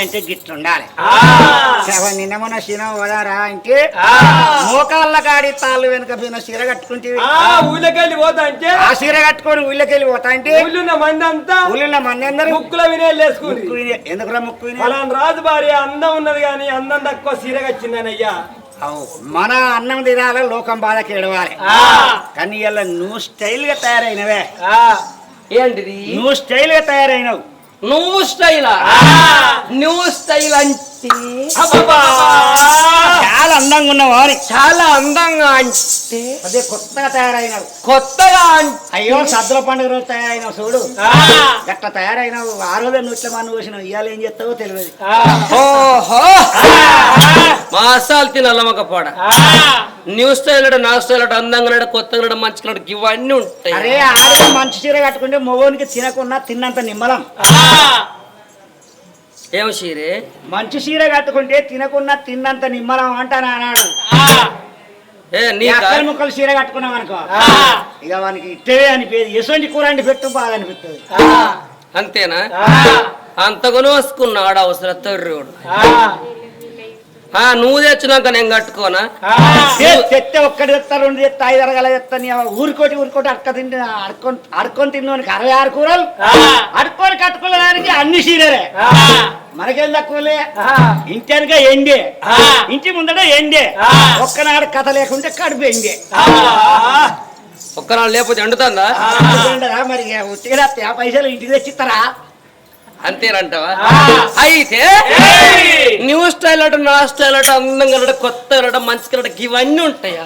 అంటే గిట్లుండాలి. శవ నిన్న మొన్న శీన పోదారా అంటే. మోకాళ్ళ కాడి తాళ్ళు వెనుక పోయిన చీర కట్టుకుంటే ఊళ్ళకెళ్ళి పోతా అంటే? ఆ చీర కట్టుకొని ఊళ్ళకెళ్ళి పోతా అంటే? ఊళ్ళున్న మంది అంతా ఊళ్ళో మంది అందరూ ముక్కుల వినేళ్ళు వేసుకుంది ముక్కు వినే- ఎందుకురా ముక్కు రాజు భార్య అందం ఉన్నది కానీ అందం తక్కువ సీరగా వచ్చిందనయ్యా అవు. మన అన్నం తినాలి లోకం బాధకి ఎడవాలి కానీ ఇలా నువ్వు స్టైల్గా తయారైనవే ఏంటిది? నువ్వు స్టైల్గా తయారైనవు. నువ్వు స్టైలా నువ్వు స్టైల్ అంటే చాలా అందంగా ఉన్నావు చాలా అందంగా అంటే అదే కొత్తగా తయారైనవు. కొత్తగా అయ్యో సద్దుల పండుగ రోజు తయారైనవు చూడు. గట్లా తయారైనవు? ఆ రోజే నువ్వు ఇట్లా మనం చూసినావు. ఇవాళ ఏం చేస్తావో తెలియదు. ఓహో. మాసాలు తినల్లమ్మక పోడ న్యూ స్టైల్ నా స్టైల్ అందంగా నాడు కొత్తగా మంచిగా నాడు ఇవన్నీ ఉంటాయి. అరే ఆడది మంచి చీర కట్టుకుంటే మొగోనికి తినకున్నా తిన్నంత నిమ్మలం. ఏం షీరే మంచి చీర కట్టుకుంటే తినకున్నా తిన్నంత నిమ్మలం అంటాను అన్నాడు. అక్కల ముక్కలు చీర కట్టుకున్నాం అనుకో. ఇక వానికి ఇట్టవే అనిపించదు ఎటువంటి కూర అంటే పెట్టు బాగా అనిపిస్తుంది అంతేనా? అంతగానూ వసుకున్నాడు అవసరం తర్రోడు ఆ. నువ్వు తెచ్చినాక నేను కట్టుకోనా? ఏ, తెస్తే ఒక్కటి తెస్తా రెండు తెస్తా ఐదు అరగల తెస్తా ఊరుకోటి ఊరుకోటి అడక తిండి అడుకొని అడుకొని తిన్నోనికి అరవై ఆరు కూరలు? అడుకొని కట్టుకునే దానికి అన్ని చీరలే. మనకేం తక్కువలే? ఇంటి వెనక ఎండే ఇంటి ముందట ఎండే ఒక్కనాడు కథ లేకుంటే కడుపు ఎండే ఒక్కనాడు లేకపోతే ఎండుతుందా? మరి ఉట్టిగా ఆ పైసలు ఇంటికి తెచ్చిస్తారా అంతేనంటావా? అయితే న్యూ స్టైల్ అటు నా స్టైల్ అటు అందంగా అటు కొత్త అటు మంచిగా అటు ఇవన్నీ ఉంటాయా?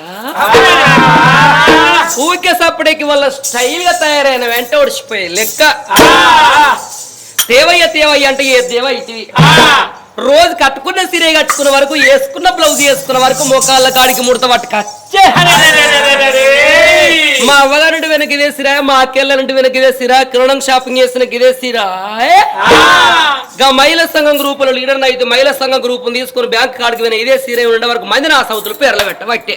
ఊరికే సప్పుడేకి వాళ్ళ స్టైల్గా తయారైన వెంట ఒడిచిపోయి లెక్క. దేవయ్య దేవయ్య అంటే ఏ దేవ ఇది రోజు కట్టుకున్న సిరే కట్టుకున్న వరకు వేసుకున్న బ్లౌజ్ వేసుకున్న వరకు మోకాళ్ళ కాడికి ముడత పట్టుకచ్చే మా అవ్వగారింటి వెనక ఇదే సిరా మా అక్కెళ్ళంటి వెనక ఇదే సిరా కిరణం షాపింగ్ చేసిన ఇదే సిరా? గా మహిళా సంఘం గ్రూపులో లీడర్ అయితే మహిళా సంఘం గ్రూప్ తీసుకుని బ్యాంక్ కాడికి పోయిన ఇదే సీరే ఉండే వరకు మంది నా సౌతులు పేర్ల పెట్టబట్టే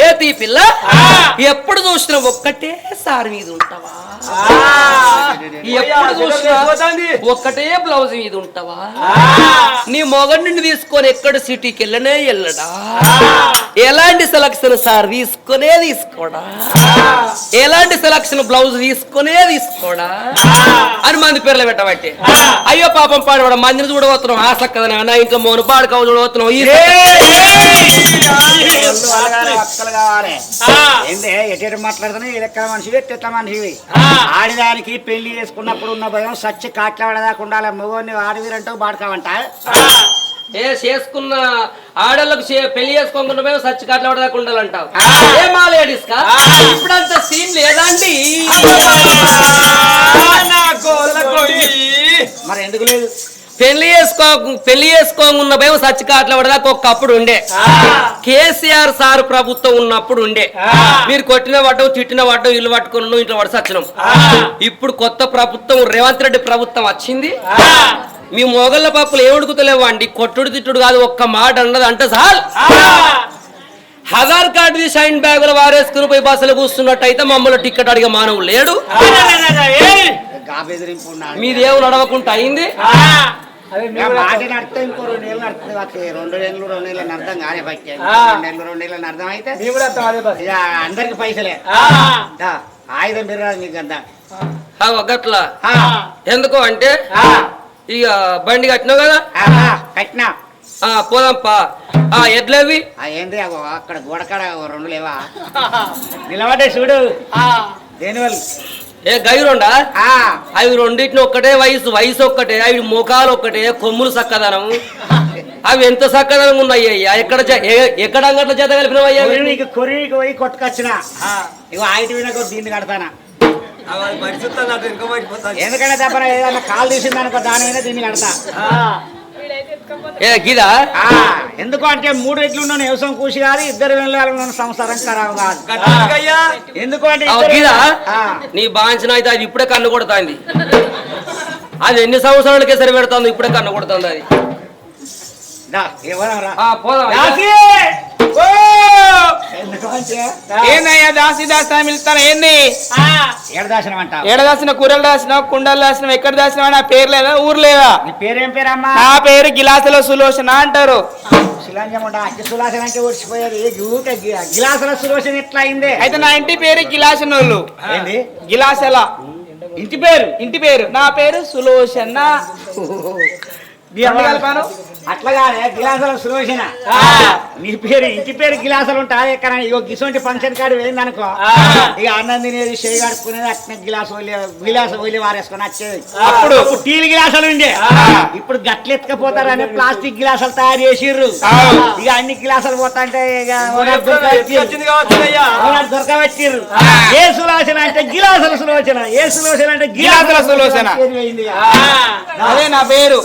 ఏ తీ పిల్ల? ఎప్పుడు చూసినా ఒక్కటే సారి మీద ఉంటావా? ఎప్పుడు చూసినా ఒక్కటే బ్లౌజ్ మీద ఉంటావా? నీ మొగడిని తీసుకొని ఎక్కడ సిటీకి వెళ్ళనే వెళ్ళడా? ఎలాంటి సెలక్షన్ సార్ తీసుకునే తీసుకోడా? ఎలాంటి సెలక్షన్ బ్లౌజ్ తీసుకునే తీసుకోడా? అని మంది పేర్లు పెట్టబట్టి అయ్యో పాపం పాడవాడు మందిని చూడబోతున్నాం. ఆ చక్కదన నా ఇంట్లో మోను పాడుకోవ చూడబోతున్నాం. ఎటు మాట్లాడుతున్నా ఏ లెక్కల మనిషివి ఎట్ల మనిషివి? ఆడిదానికి పెళ్ళి చేసుకున్నప్పుడు ఉన్న భయం సచ్చి కాట్లాడదాకా ఉండాలి. మగోని ఆడవీరంటావు బాడకావంట ఏ చేసుకున్న ఆడళ్ళకు పెళ్ళి చేసుకోకుండా మేము సచ్చి కాట్ల దాకా ఉండాలంటావు. ఏ మా లేడీస్ కా ఇప్పుడంత సీన్ లేదండి మరి ఎందుకు లేదు? పెళ్ళి చేసుకో పెళ్ళి చేసుకోకుండా భయం సచ్చి కాట్ల దాకా ఒకప్పుడు ఉండే కేసీఆర్ సార్ ప్రభుత్వం ఉన్నప్పుడు ఉండే. మీరు కొట్టిన పడ్డం తిట్టిన పడ్డం ఇల్లు పట్టుకుని ఇంట్లో పడి సచ్చినాం. ఇప్పుడు కొత్త ప్రభుత్వం రేవంత్ రెడ్డి ప్రభుత్వం వచ్చింది. మీ మొగళ్ళ పప్పులు ఏమడుకుతలేవు అండి కొట్టుడు తిట్టుడు కాదు ఒక్క మాట అన్నది అంటే సార్ ఆధార్ కార్డు షైన్ బ్యాగులు వారేసుకుని పోయి బస్సులు కూర్చున్నట్టయితే మమ్మల్ని టికెట్ అడిగే మానవుడు లేడు. మీదేం నడవకుండా అయింది? మాట నడితే ఇంకో రెండు నెలలు నడుస్తుంది వాకి రెండు నెలలు రెండు నెలలు అర్థం కానే పట్టే రెండు నెలలు రెండు నెలలు అర్థం అయితే ఇక అందరికి పైసలే. ఆయుధం పెరగాలి నీకు అంతా. ఆ, గట్లా. ఆ, ఎందుకు అంటే ఇక బండి కట్టినావు కదా? ఆ, కట్టినా. ఆ పోదాంపా. ఆ ఎడ్లవి? ఆ, ఏంది అగో అక్కడ గోడకాడ రెండు లేవా? నిలబడ్డే చూడు. దేనివల్ల ఏ గైరుండా? ఆ, అవి రెండింటిని ఒక్కటే వయసు వయసు ఒక్కటే అవి ముఖాలు ఒక్కటే కొమ్ములు చక్కదనం అవి ఎంత చక్కదనం ఉన్నాయి అయ్యా ఎక్కడ ఎక్కడ అంగట్ల చేత కలిపినవయ్యా కొరివికి పోయి కొట్టుకొచ్చిన. ఇగో ఆయిటి వినకు దీన్ని కడతానా? ఎందుకంటే తప్పన ఏదైనా కాలు తీసింది అనుకో దాని మీద దీన్ని కడతా. ఏ గిదా? ఆ, ఎందుకు అంటే మూడు రెట్లు ఉన్న వ్యవసాయం కూసి కాదు ఇద్దరు వెళ్ళాలని ఉన్న సంసారం ఖరాబు కాదు. ఎందుకు అంటే గిదా? నీ బాంచిన అయితే అది ఇప్పుడే కన్ను కొడుతుంది. అది ఎన్ని సంవత్సరాలకే సరి పెడుతుంది ఇప్పుడే కన్ను కొడుతుంది అది. పోదాం. ఏందయ్యా దాసి దాసి అని పిలుస్తాను ఏంది? ఏడ దాశనం అంటావు ఏడ దాసిన కూరలు దాసినావు? కుండలు దాసినావు? ఎక్కడ దాసినావు? నా పేరు లేదా? ఊరు లేదా? నీ పేరేం పేరమ్మా? నా పేరు గిలాసులో సులోచన అంటారు. సులాసన అంటే ఓడిచిపోయారు గిలాసుల సులోచన ఎట్లా అయిందే? అయితే నా ఇంటి పేరు గిలాసనోళ్ళు. గిలాసల. ఇంటి పేరు? ఇంటి పేరు. నా పేరు సులోచన? అట్లాగానే గిలాసుల సులోచన. నీ పేరు ఇంటి పేరు గిలాసులు ఉంటాయి ఎక్కడ ఇగో గిసొంటి ఫంక్షన్ కార్డు వెళ్ళింది అనుకో ఇక అన్నం తినేది చేయి కడుక్కునేది అట్నే గిలాసు గిలాసు ఒలి వారేసుకొని వచ్చేది. అప్పుడు? టీలు గిలాసులు ఉండే. ఇప్పుడు గట్లు ఎత్తుకపోతారని ప్లాస్టిక్ గిలాసులు తయారు చేసిర్రు. ఇక అన్ని గిలాసులు పోతా అంటే ఇక దొరకబెట్టిర్రు. ఏ సులోచన అంటే గిలాసుల సులోచన ఏ సులోచన అంటే గిలాసుల సులోచన. అదే నా పేరు.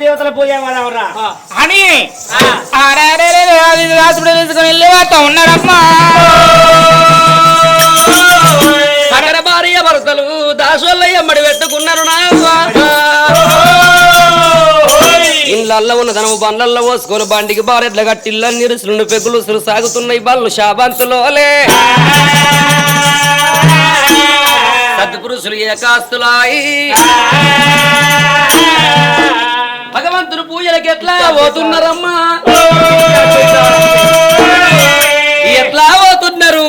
దేవతల పూజ అని రాసుడు తీసుకుని వెళ్ళి ఉన్నారమ్మా సగర భార్య భర్తలు దాసోళ్ళయ్య మడి పెట్టుకున్నారు నా ఇళ్ళల్లో ఉన్న ధనము బండ్లల్లో పోసుకొని బండికి బారెడ్ల గట్టిల్ల నిరుసులు పెగులు సులు సాగుతున్నాయి బళ్ళు శాబంతులోలే సత్పురుషులు ఏకాస్తులాయి. భగవంతుడు పూజలకి ఎట్లా పోతున్నారమ్మా? ఎట్లా పోతున్నారు?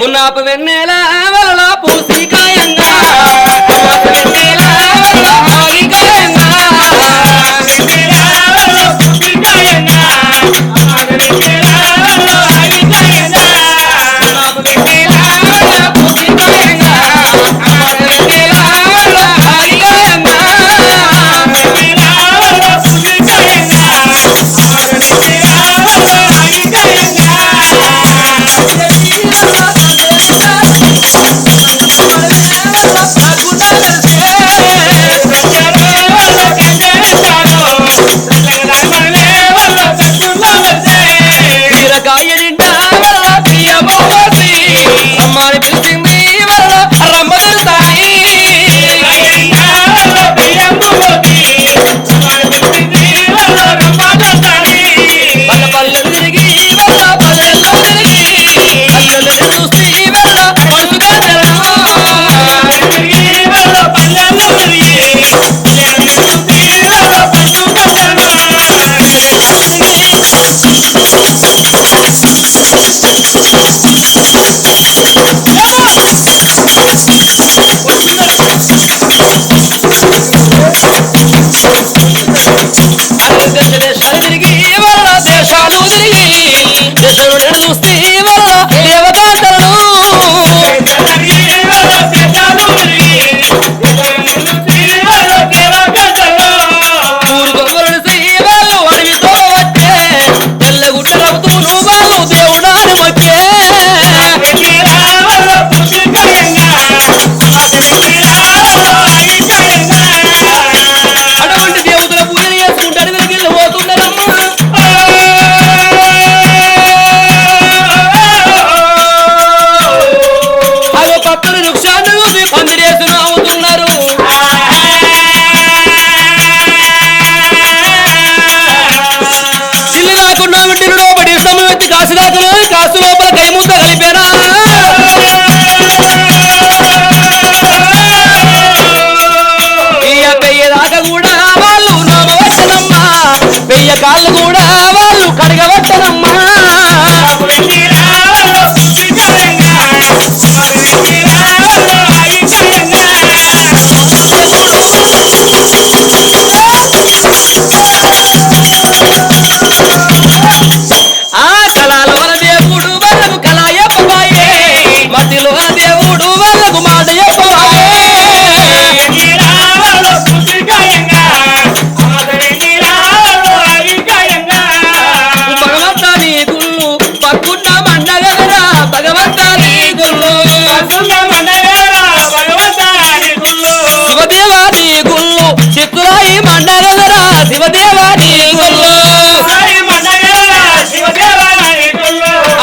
పునాపు వెన్నెల వలన పూసికాయంగా వెన్నెల Thank you.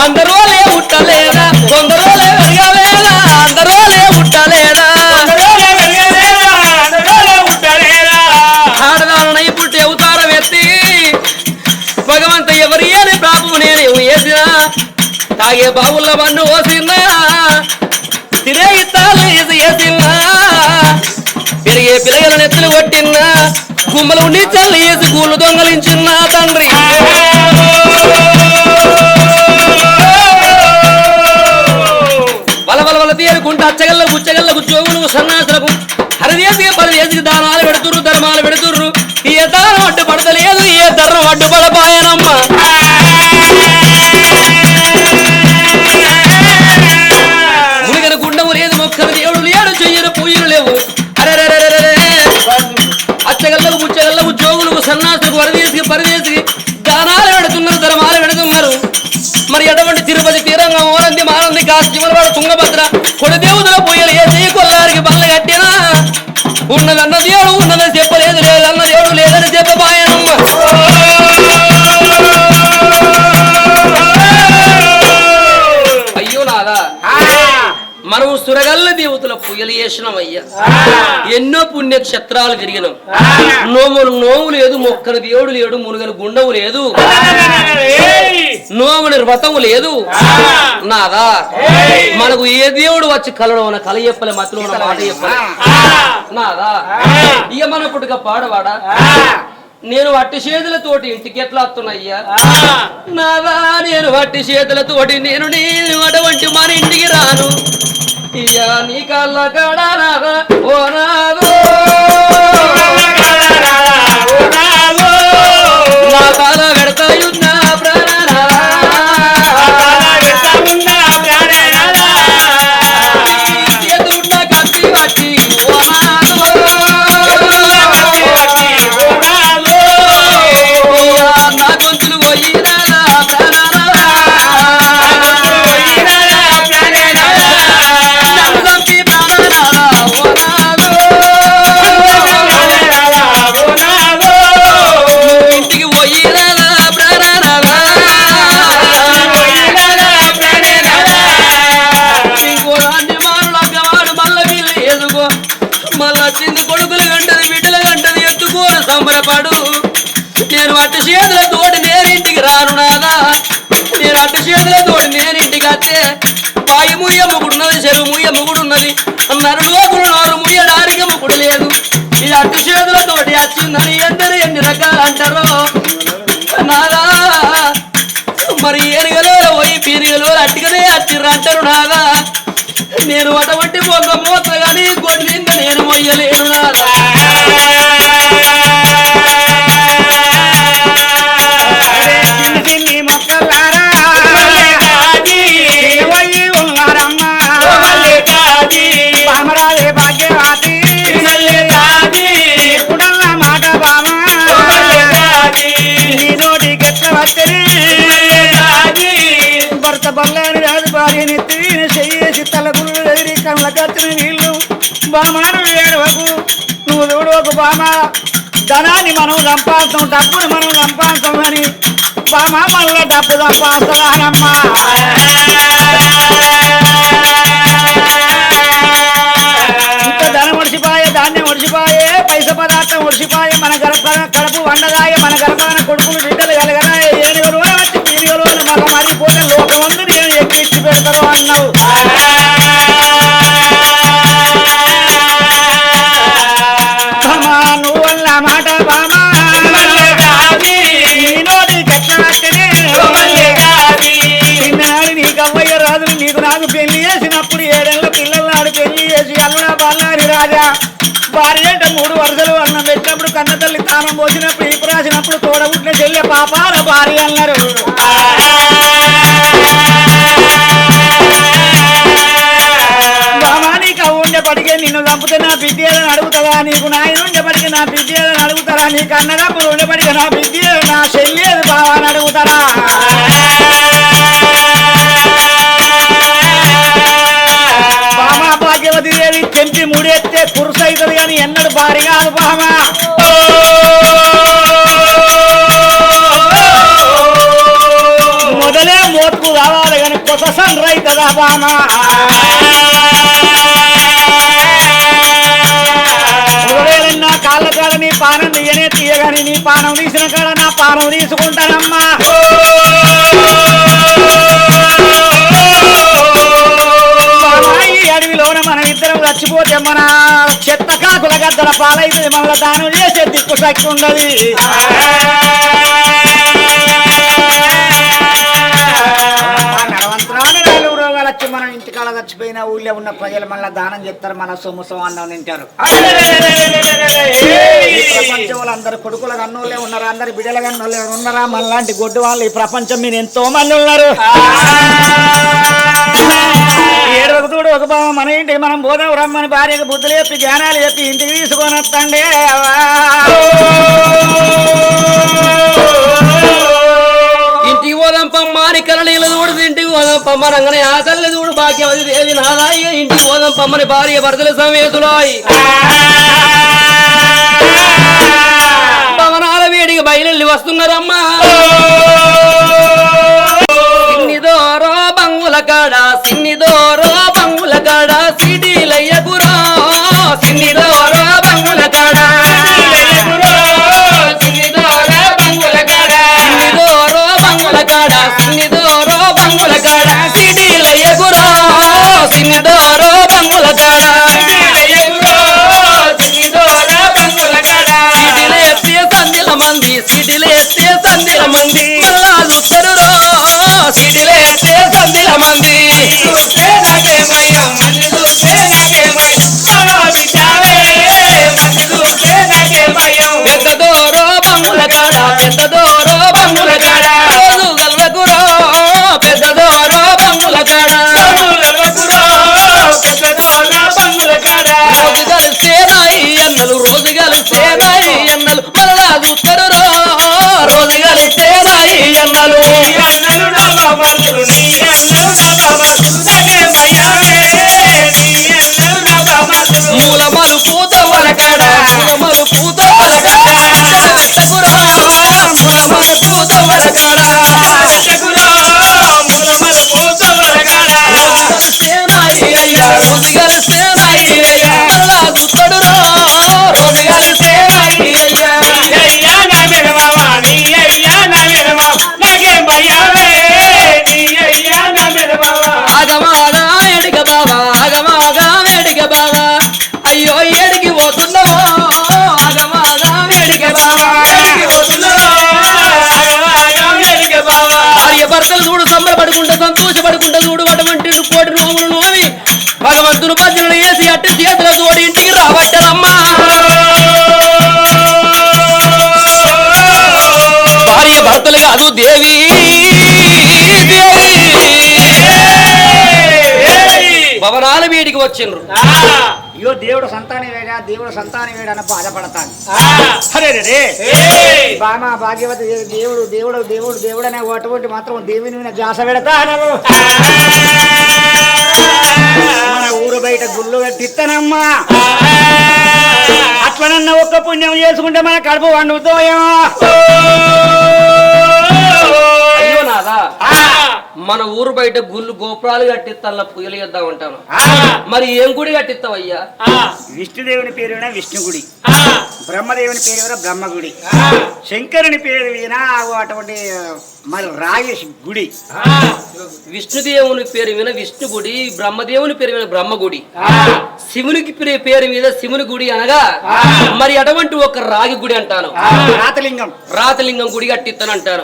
అందరూ లే ఉట్టలేదా కొందరు లే వెరగలేదా అందరూ లే ఉట్టలేదా ఆడదానై పుట్టి అవతారం ఎత్తి భగవంత ఎవరి అని పాపము నేను ఏసిన. తాగే బావుల వన్ను ఓసినా. గుమ్మలు ఉండి చల్లి వేసి గూళ్ళు దొంగలించిన తండ్రి. వల వల వల తీరుకుంటూ అచ్చగల్ల గుచ్చగల్లకు జోగులు సన్నాసులకు. హరిదేశికి పరదేశికి దానాలు పెడుతుర్రు ధర్మాలు పెడుతుర్రు? ఏ దానం అడ్డుపడతలేదు ఏ ధర్మం అడ్డు ఓరంది మానంది కాసి చివరివాడు తుంగభద్ర కొడి దేవుదుల పొయ్యలు వేసి కొల్లారికి బల్ల కట్టినా. ఉన్నదన్న దేవుడు ఉన్నదని చెప్పలేదు లేదన్న దేవుడు లేదని చెప్పబాయనమ్మ అయ్యో నాదా. మనం సురగల్ల దేవతల పుయ్యలు చేసినామయ్యా ఎన్నో పుణ్యక్షేత్రాలు తిరిగినాం నోములు నోము లేదు మొక్కన దేవుడు లేడు మునుగని గుండవు లేదు. నోముని వ్రతము లేదు. నాదా? మనకు ఏ దేవుడు వచ్చి కలడం కల చెప్పలే మతిలో ఉన్న మాట చెప్పలే నాదా? ఇక మన పుట్టుక పాడవాడా నేను వట్టి చేతులతోటి ఇంటికి ఎట్లా వస్తున్నాయ్యా నాదా? నేను వట్టి చేతులతోటి నేను నేను అటువంటి మన ఇంటికి రాను. ఇయా నీ కళ్ళ కాడా ఓ నాదో పాయి ముయ్య ముగుడున్నది చెరువు ముయ్య ముగుడున్నది. నరులోకులు నారు ముయ్యడానికి ముగుడు లేదు. ఇది అటు చేతుల వచ్చిందని ఎందరు ఎన్ని రకాలు అంటారో. నాదా మరి ఏనుగలో పోయి పీనుగలో అట్టుగానే అచ్చిర్రు అంటారు నాదా. నేను అటువంటి పొంగ మూత కానీ కొట్టింద నేను మొయ్యలేను నాదా. చెయ్యేసి ఎదిరి కళ్ళ కత్తిన వీళ్ళు బామాను ఏడవకు నువ్వు చూడవకు బామ. ధనాన్ని మనం సంపాదిస్తాం డబ్బుని మనం సంపాదిస్తాం అని బామ మళ్ళా డబ్బు సంపాదిస్తానమ్మా ఇంత ధనం ఒడిసిపాయే ధాన్యం ఒడిసిపాయే పైస పదార్థం ఒడిసిపాయే మన గడప కడుపు వండదాయే మన గడపన కొడుకు రాజా భార్య అంటే మూడు వరుసలు అన్నం పెట్టినప్పుడు కన్నతల్లి తానం పోసినప్పుడు ఈపు రాసినప్పుడు తోడబుట్టిన చెల్లె పాపాల భార్య అన్నారు. ఉండేపటికే నిన్ను చంపితే నా బిడ్డేదని అడుగుతారా? నీకు నాయన ఉండేపటికే నా బిడ్డేదని అడుగుతారా? నీకు అన్నదమ్ములు ఉండేపటికే నా బిడ్డ నా చెల్లేది బావా అని అడుగుతారా? ముడెత్తే కురుస అవుతుంది కానీ ఎన్నడు భారీ కాదు బామా మొదలే మోతుకు కావాలి కానీ కొత్త సన్ రైతుందా బామా కాళ్ళ కాడ నీ పానం తీయనే తీయగాని నీ పానం తీసిన కాడ నా పానం తీసుకుంటానమ్మా. తెమ్మన చెత్త కాకుల గద్దల పాలైతే మళ్ళీ దానం చేసే దిక్కు శక్తి ఉన్నది చచ్చిపోయిన ఊళ్ళో ఉన్న ప్రజలు మళ్ళీ దానం చేస్తారు మన సొమ్ము సొమ్ము తింటారు. ఈ ప్రపంచంలో అందరు కొడుకుల కన్నోళ్ళే ఉన్నారు? అందరు బిడ్డల కన్నోళ్ళే ఉన్నారా? మనలాంటి గొడ్డు వాళ్ళు ఈ ప్రపంచం మీద ఎంతో మంది ఉన్నారు. ఏడు ఒక బావ మన ఇంటి మనం పోదాం రమ్మని భార్యకు బుద్ధులు చెప్పి జ్ఞానాలు చెప్పి ఇంటికి తీసుకొని వస్తండే. పోదాం పమ్మ రంగనే ఆకలి చూడు భాగ్యం అది దేవి నాదాయి ఇంటికి పోదాం పమ్మని భార్య భర్తల సమేతులాయి. పవనాల వేడికి బయలుల్లి వస్తున్నారమ్మా. సిన్ని దోరో బంగుల కాడ సిన్నిదోరో బంగుల కాడ సిడీలయ్యకురా దేవి దేవి. భవనాల వీడికి వచ్చిండ్రు. అయ్యో దేవుడు సంతానం వేడా దేవుడు సంతానం వేడా అని బాధపడతాను. అరే రే బామా భాగ్యవతి దేవి, దేవుడు దేవుడు దేవుడు దేవుడు అనే అటువంటి మాత్రం దేవుని మీద జాస పెడతాను మన ఊరు బయట గుళ్ళు కట్టిస్తానమ్మా అట్లనన్న ఒక్క పుణ్యం చేసుకుంటే మన కడుపు వండుతాయేమో అయ్యో నాదా మన ఊరు బయట గుళ్ళు గోపురాలు కట్టిస్తాను పూజలు చేద్దాం అంటాను మరి ఏం గుడి కట్టిస్తావు అయ్యా విష్ణుదేవుని పేరు విన విష్ణుగుడి. బ్రహ్మదేవుని పేరు బ్రహ్మగుడి. శంకరుని పేరు విన అటువంటి మరి రాగి గుడి. విష్ణుదేవుని పేరు మీద విష్ణు గుడి బ్రహ్మదేవుని పేరు మీద బ్రహ్మ గుడి శివునికి పేరు మీద శివుని గుడి అనగా మరి అటువంటి ఒక రాగి గుడి అంటాను. రాతలింగం. రాతలింగం గుడి కట్టిస్తాను అంటాను.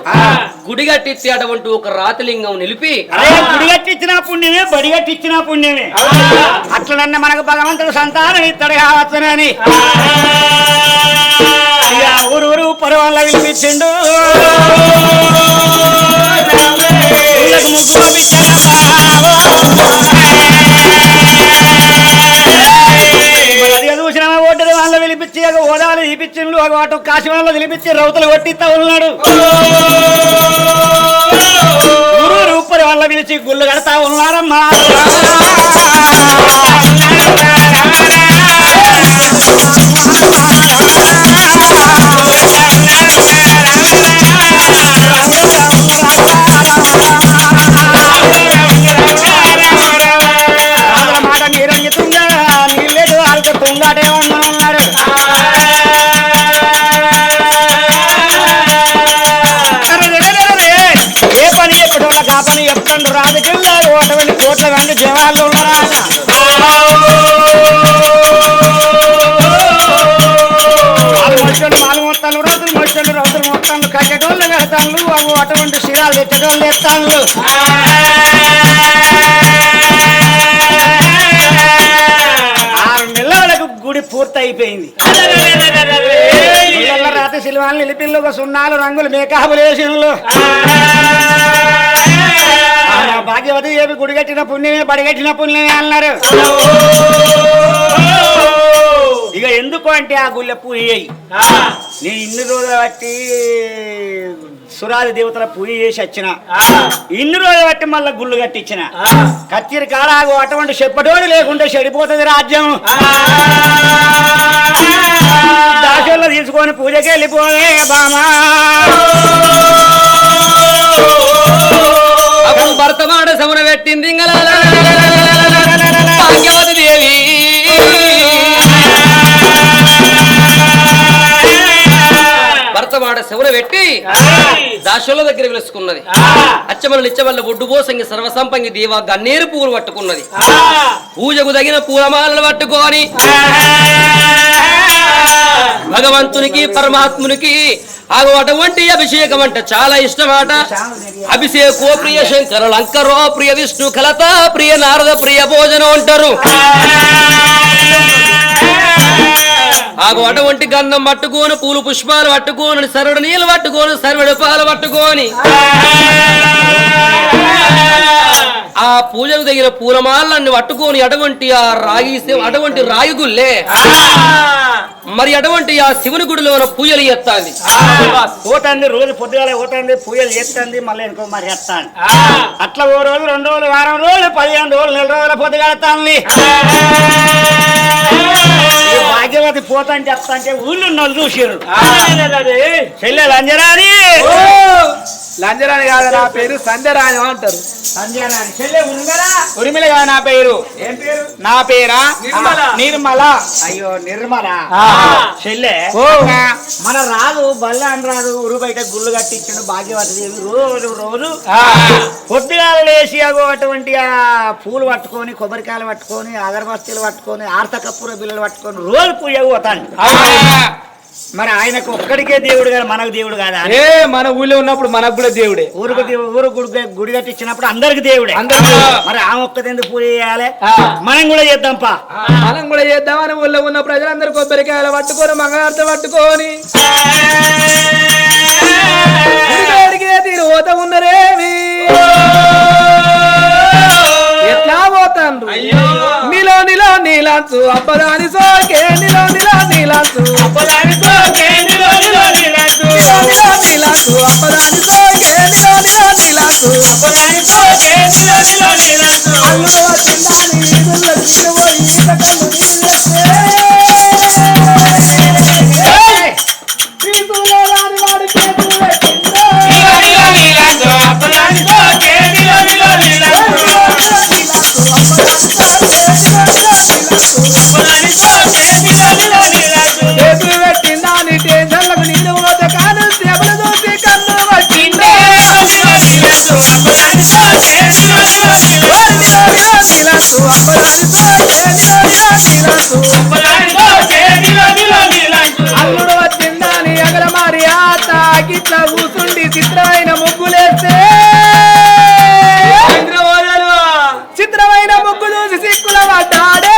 గుడి కట్టిస్తే అటువంటి ఒక రాతలింగం నిలిపి అదే గుడి కట్టించిన పుణ్యమే బడి కట్టించిన పుణ్యమే. అట్లనన్న మనకు భగవంతుడు సంతానం ఇస్తాడు కావచ్చునని ఊరు ఊరు పొరవల్ల వినిపించిండు పిలిపించి ఒక ఓదాలు తీపిచ్చిండు ఒక వాటు కాశీ వాళ్ళ పిలిపించి రౌతులు కొట్టిస్తా ఉన్నాడు ఉప్పరి వాళ్ళ పిలిచి గుళ్ళు కడతా ఉన్నారమ్మా కట్టెటోళ్ళు కడతాను అవు అటువంటి శిరాలు ఎట్టేటోళ్ళు ఎత్తాను ఆరు నెలలకు గుడి పూర్తి అయిపోయింది రాత శిల్వాలు నిలిపిల్లు ఒక సున్నాలు రంగులు మేకాబులు వేసిళ్ళు భాగ్యవతి ఏమి గుడి కట్టిన పుణ్యమే బడిగట్టిన పుణ్యమే అన్నారు. ఇక ఎందుకు అంటే ఆ గుళ్ళె పూజ నేను ఇన్ని రోజులు బట్టి సురాది దేవతల పూజ చేసి వచ్చిన. ఇన్ని రోజులు బట్టి మళ్ళీ గుళ్ళు కట్టించిన. కత్తిరి కాలాగు అటువంటి చెప్పటోడు లేకుంటే చెడిపోతుంది రాజ్యం. దాసోళ్ళు తీసుకొని పూజకి వెళ్ళిపోయే బామా. అప్పుడు భర్తమాడ శమన పెట్టింది ఇంగలాల. భర్తమాడ శమన పెట్టి దాశుల దగ్గర పిలుచుకున్నది అచ్చమల నిచ్చమల్ల ఒడ్డు పోసంగి సర్వసంపంగి దేవ గన్నేరు పువ్వులు పట్టుకున్నది. పూజకు తగిన పూలమాలలు పట్టుకొని భగవంతునికి పరమాత్మునికి ఆగు అటువంటి అభిషేకం అంటే చాలా ఇష్టమాట. అభిషేకో ప్రియ శంకర లంకరో ప్రియ విష్ణు కలత ప్రియ నారద ప్రియ భోజనం అంటారు. ఆగు అటువంటి గంధం పట్టుకోని పూలు పుష్పాలు పట్టుకోని సర్వడు నీళ్ళు పట్టుకోని సర్వడు పాలు పట్టుకోని. ఆ పూజకు తగిన పూలమాలన్నీ పట్టుకొని అటువంటి ఆ రాగి అటువంటి రాగి గుల్లే మరి అటువంటి ఆ శివుని గుడిలో ఉన్న పూజలు ఎత్తాంది పోతుంది రోజు పొద్దుగాల పోతుంది పూజలు చేస్తుంది మళ్ళీ ఇంకో మరి ఎత్తాను అట్లా ఓ రోజు రెండు రోజులు వారం రోజులు పదిహేను రోజులు నెల రోజుల పొద్దుగలుగుతాను భాగ్యవతి పోతాను చెప్తా అంటే ఊళ్ళో నన్ను చూసారు చెల్లెలు అంజరాని లంజరాని కాదు నా పేరు సంధ్యరాని అంటారు. ఉరిమిల? కాదు నా పేరు. ఏం పేరు? నా పేరా? నిర్మల. నిర్మల. అయ్యో నిర్మల. ఆ. చెల్లె. మన రాదు బల్ల అని రాదు ఊరు బయట గుళ్ళు కట్టించాడు భాగ్యవతి రోజు రోజు ఆ. పొద్దుగాల లేచి అగో అటువంటి ఆ పూలు పట్టుకొని కొబ్బరికాయలు పట్టుకొని అగరబస్తీలు పట్టుకొని ఆర్త కప్పూర బిల్లలు పట్టుకొని రోజు పూజ పోతాను? మరి ఆయనకు ఒక్కడికే దేవుడు కదా మనకు దేవుడు కాదా? ఏ మన ఊళ్ళో ఉన్నప్పుడు మనకు కూడా దేవుడే. ఊరుకు ఊరు గుడి గుడి కట్టించినప్పుడు అందరికి దేవుడే. అందరికీ. మరి ఆ ఒక్కది ఎందుకు పూజ చేయాలి. మనం కూడా చేద్దాం పా మనం కూడా చేద్దామని ఊళ్ళో ఉన్న ప్రజలందరూ కొబ్బరికాయలు పట్టుకొని మంగళార్త పట్టుకొని. తీరు పోత ఉన్నరేమి? ఎట్లా పోతాండ్రు? నిలో నిలో నీలాంచు అబ్బదాని సోకే నిలో నిలో నీలాంచు అబ్బదాని సోకే నిలో నిలో నీలాంచు నిలో నిలో నీలాంచు అబ్బదాని సోకే నిలో నిలో నీలాంచు అబ్బదాని సోకే నిలో నిలో నీలాంచు అల్లుడు వచ్చిందాని ఈదుల్లో తిరువోయి ఈత కళ్ళు నీళ్ళెత్తే. అల్లుడు వచ్చిందని అగల మరి ఆత గిట్ల కూసుండి చిత్రమైన ముగ్గులేస్తే చిత్రమైన ముగ్గు చూసి సిక్కుల పడ్డాడే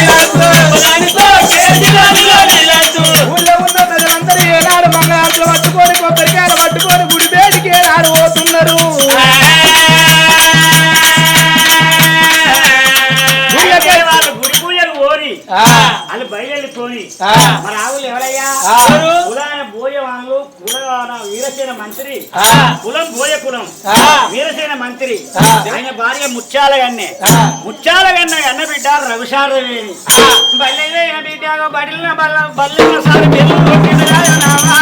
ఆ. ఆయన భార్య ముత్యాల గన్నె. ముత్యాల గన్న అన్న బిడ్డ రవిశారదేవి బల్లెన బిడ్డ బడిన బల్ల సారి బెల్లు రాజనామా.